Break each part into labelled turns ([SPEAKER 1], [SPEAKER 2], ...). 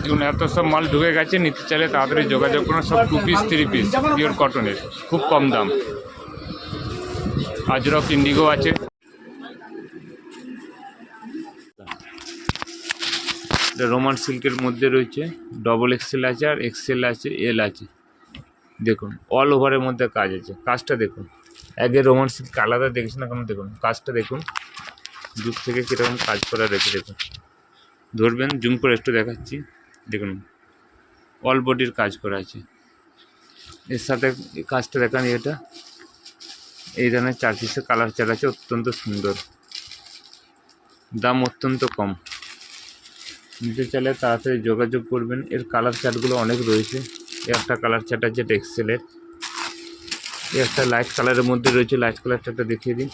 [SPEAKER 1] দেখুন, এত সব মাল ঢুকে গেছে, নিতে চাইলে তাড়াতাড়ি যোগাযোগ করুন, সব two piece three piece pure কটনের খুব কম দাম। আজরক ইন্ডিগো আছে। রোমান সিল্কের মধ্যে রয়েছে ডবল এক্সেল আছে আর এক্সেল আছে এল আছে। দেখুন অল ওভারের মধ্যে কাজ আছে। কাজটা দেখুন, আগে রোমান সিল্ক আলাদা দেখেছি না কেন দেখুন? কাজটা দেখুন। দূর থেকে কীরকম কাজ করা রেখে দেখুন। ধরবেন, জুম করে একটু দেখাচ্ছি। দেখুন অল বডির কাজ করা আছে। এর সাথে কাজটা দেখান এটা। এই ধরনের চার পিসের কালার চার আছে, অত্যন্ত সুন্দর। দাম অত্যন্ত কম। নিতে চাইলে তাড়াতাড়ি যোগাযোগ করবেন। এর কালার চার্টগুলো অনেক রয়েছে। একটা কালার চার্ট আছে এটা একটা লাইট কালারের মধ্যে রয়েছে। লাইট কালারটা একটা দেখিয়ে দিন।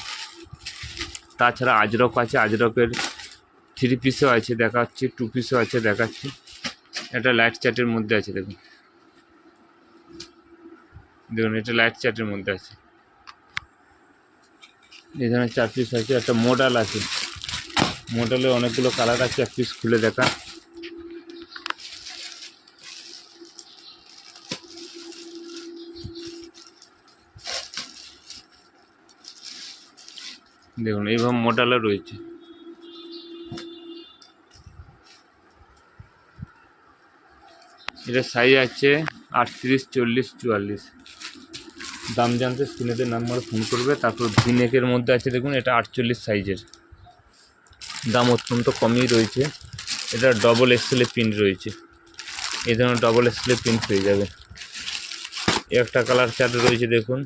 [SPEAKER 1] তাছাড়া আজরক আছে, আজরকের থ্রি পিসও আছে, দেখাচ্ছি টু পিসও আছে, দেখাচ্ছি। এটা লাইট চার্টের মধ্যে আছে, দেখুন। দেখুন, এটা লাইট চার্টের মধ্যে আছে। এই ধরনের চার পিস আছে, একটা মডেল আছে। মডেলে অনেকগুলো কালার আছে, এক পিস খুলে দেখা। দেখুন এইভাবে মডেলও রয়েছে। এটা সাইজ আছে আটত্রিশ, চল্লিশ, চুয়াল্লিশ। দাম জানতে স্ক্রিনেতে নাম্বারে ফোন করবে, তারপর ভিনেকের মধ্যে আছে, দেখুন, এটা আটচল্লিশ সাইজের দাম অত্যন্ত কমই রয়েছে। এটা ডবল এক্সেলে প্রিন্ট রয়েছে। এই ধরনের ডবল এক্সেলে প্রিন্ট হয়ে যাবে। একটা কালার চার্ট রয়েছে, দেখুন।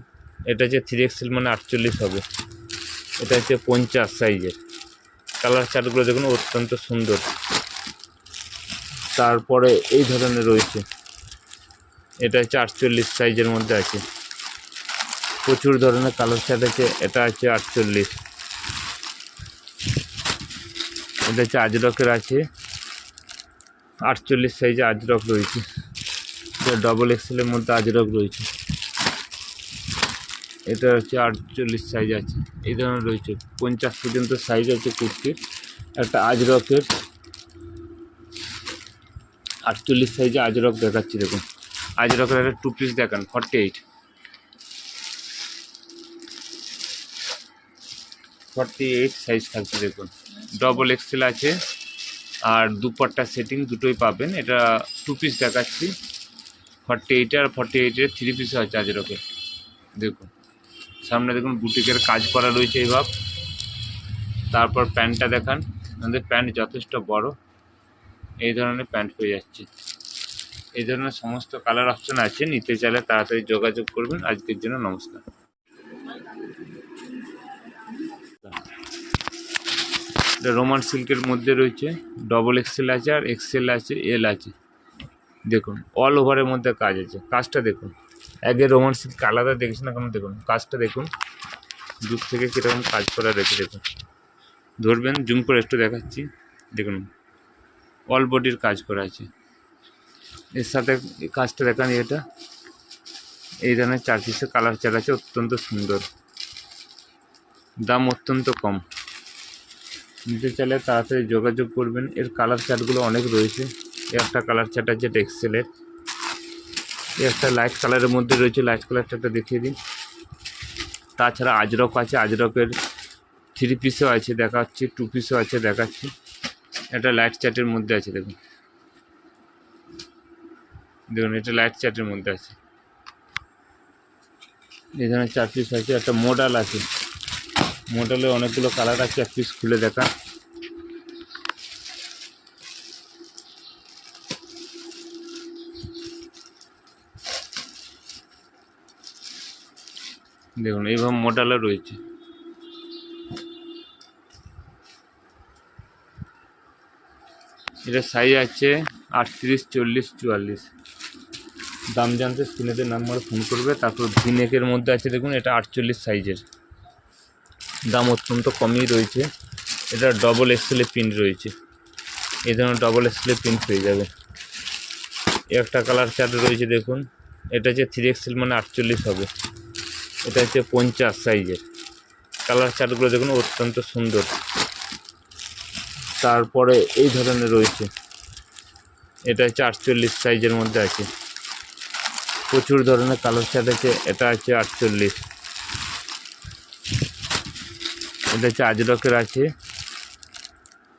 [SPEAKER 1] এটা যে থ্রি এক্সেল মানে আটচল্লিশ হবে। এটা হচ্ছে পঞ্চাশ সাইজের। কালার চার্টগুলো দেখুন অত্যন্ত সুন্দর। তারপরে এই ধরনের রয়েছে। এটা হচ্ছে আটচল্লিশ সাইজের মধ্যে আছে। প্রচুর ধরনের কালার চার্ট আছে। এটা আছে আটচল্লিশ। এটা হচ্ছে আজরকের আছে। আটচল্লিশ সাইজে আজরক রয়েছে। ডবল এক্সেলের মধ্যে আজরক রয়েছে। এটা হচ্ছে আটচল্লিশ সাইজ আছে। এই ধরনের রয়েছে। পঞ্চাশ পর্যন্ত সাইজ আছে কুর্তির। একটা আজরকের আটচল্লিশ সাইজে আজরক দেখাচ্ছি, দেখুন। আজরকের একটা টু পিস দেখান forty eight forty eight size থাকছে, দেখুন। ডবল এক্সেল আছে। আর দুপাট্টা সেটিং দুটোই পাবেন। এটা টু পিস দেখাচ্ছি। ফর্টি এইট আর ফর্টি এইটের থ্রি পিসও আছে আজরকের। দেখুন। সামনে দেখুন বুটিকের কাজ করা রয়েছে এইভাব তারপর প্যান্টটা দেখান। আমাদের প্যান্ট যথেষ্ট বড়। এই ধরনের প্যান্ট পেয়ে যাচ্ছে। এই ধরনের সমস্ত কালার অপশন আছে। নিতে চাইলে তাড়াতাড়ি যোগাযোগ করবেন। আজকের জন্য নমস্কার। এটা রোমান সিল্কের মধ্যে রয়েছে। ডবল এক্সেল আছে আর এক্সেল আছে এল আছে। দেখুন অল ওভারের মধ্যে কাজ আছে। কাজটা দেখুন। আগে রোমান সিল্ক আলাদা দেখেছি না কেন দেখুন, কাজটা দেখুন। দূর থেকে কীরকম কাজ করা রেখে দেখুন। ধরবেন, জুম করে একটু দেখাচ্ছি। দেখুন অল বডির কাজ করা আছে। এর সাথে কাজটা দেখান, এটা। এই ধরনের চার পিসের কালার চার আছে অত্যন্ত সুন্দর। দাম অত্যন্ত কম। নিতে চাইলে তাড়াতাড়ি যোগাযোগ করবেন। এর কালার চার্টগুলো অনেক রয়েছে। একটা কালার চার্ট আছে এটা একটা লাইট কালারের মধ্যে রয়েছে লাইট কালার চার্টটা দেখিয়ে দিন তাছাড়া আজরক আছে, আজরকের থ্রি পিসও আছে, দেখাচ্ছি টু পিসও আছে, দেখাচ্ছি। এটা লাইট চার্টের মধ্যে আছে, দেখুন। দেখুন, এটা লাইট চার্টের মধ্যে আছে। এই ধরনের চার পিস আছে, একটা মডেল আছে। মডেলে অনেকগুলো কালার আছে, এক পিস খুলে দেখা। দেখুন এইভাবে মডেলও রয়েছে। এটা সাইজ আছে আটত্রিশ, চল্লিশ, চুয়াল্লিশ। দাম জানতে স্ক্রিনেতে নাম্বার ফোন করবে, তারপর ভিনেকের মধ্যে আছে, দেখুন, এটা আটচল্লিশ সাইজের দাম অত্যন্ত কমই রয়েছে। এটা ডবল এক্সেলে প্রিন্ট রয়েছে। এই ধরনের ডবল এক্সেলে প্রিন্ট হয়ে যাবে। একটা কালার চার্ট রয়েছে, দেখুন। এটা হচ্ছে থ্রি এক্সেল মানে আটচল্লিশ হবে। এটা হচ্ছে পঞ্চাশ সাইজের। কালার চার্টগুলো দেখুন, অত্যন্ত সুন্দর। তারপরে এই ধরনের রয়েছে। এটা হচ্ছে আটচল্লিশ সাইজের মধ্যে আছে। প্রচুর ধরনের কালার শার্ট আছে। এটা আছে আটচল্লিশ। এটা হচ্ছে আজরকের আছে।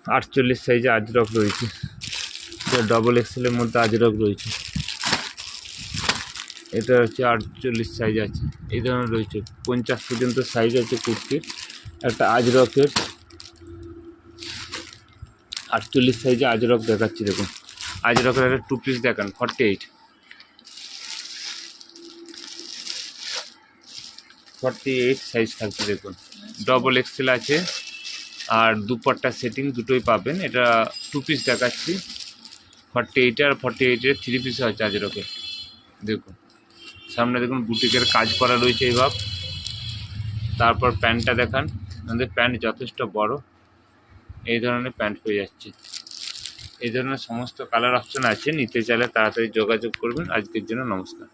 [SPEAKER 1] আটচল্লিশ সাইজে আজরক রয়েছে। ডবল এক্সেলের মধ্যে আজরক রয়েছে। এটা হচ্ছে আটচল্লিশ সাইজ আছে। এই ধরনের রয়েছে। পঞ্চাশ পর্যন্ত সাইজ আছে কুর্তির। একটা আজরকের আটচল্লিশ সাইজে আজরক দেখাচ্ছি, দেখুন। আজরকের একটা টু পিস দেখান forty eight forty eight size থাকছে, দেখুন। ডবল এক্সেল আছে। আর দুপাট্টা সেটিং দুটোই পাবেন। এটা টু পিস দেখাচ্ছি। ফর্টি এইট আর ফর্টি এইটের থ্রি পিস আছে আজরকের। দেখুন। সামনে দেখুন বুটিকের কাজ করা রয়েছে এইভাব তারপর প্যান্টটা দেখান। আমাদের প্যান্ট যথেষ্ট বড়। এই ধরনের প্যান্ট পেয়ে যাচ্ছে। এই ধরনের সমস্ত কালার অপশন আছে। নিতে চাইলে তাড়াতাড়ি যোগাযোগ করবেন। আজকের জন্য নমস্কার।